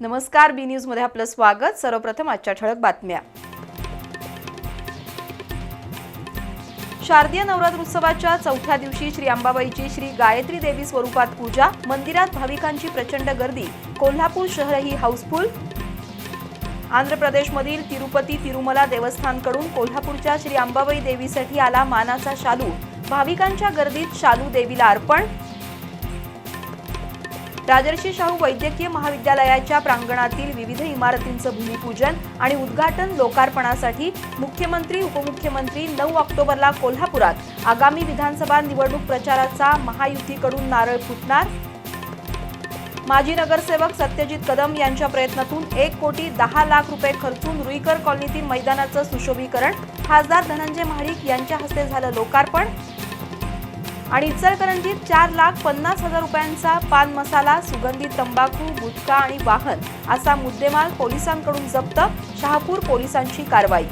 नमस्कार बी न्यूजमध्ये आपलं स्वागत. सर्वप्रथम आजच्या ठळक बातम्या. शारदीय नवरात्र उत्सवाच्या चौथ्या दिवशी श्री अंबाबाईची श्री गायत्री देवी स्वरूपात पूजा मंदिरात भाविकांची प्रचंड गर्दी कोल्हापूर शहरही हाऊसफुल. आंध्र प्रदेशमधील तिरुपती तिरुमला देवस्थानकडून कोल्हापूरच्या श्री अंबाबाई देवीसाठी आला मानाचा शालू. भाविकांच्या गर्दीत शालू देवीला अर्पण राजर्षी शाहू वैद्यकीय महाविद्यालयाच्या प्रांगणातील विविध इमारतींचं भूमिपूजन आणि उद्घाटन लोकार्पणासाठी मुख्यमंत्री उपमुख्यमंत्री नऊ ऑक्टोबरला कोल्हापुरात. आगामी विधानसभा निवडणूक प्रचाराचा महायुतीकडून नारळ फुटणार. माजी नगरसेवक सत्यजित कदम यांच्या प्रयत्नातून एक कोटी दहा लाख रुपये खर्चून रुईकर कॉलनीतील मैदानाचं सुशोभीकरण. खासदार धनंजय महाडिक यांच्या हस्ते झालं लोकार्पण. आणि इचलकरंजीत चार लाख पन्नास हजार रुपयांचा पान मसाला सुगंधी तंबाखू गुटखा आणि वाहन असा मुद्देमाल पोलिसांकडून जप्त शहापूर पोलिसांची कारवाई.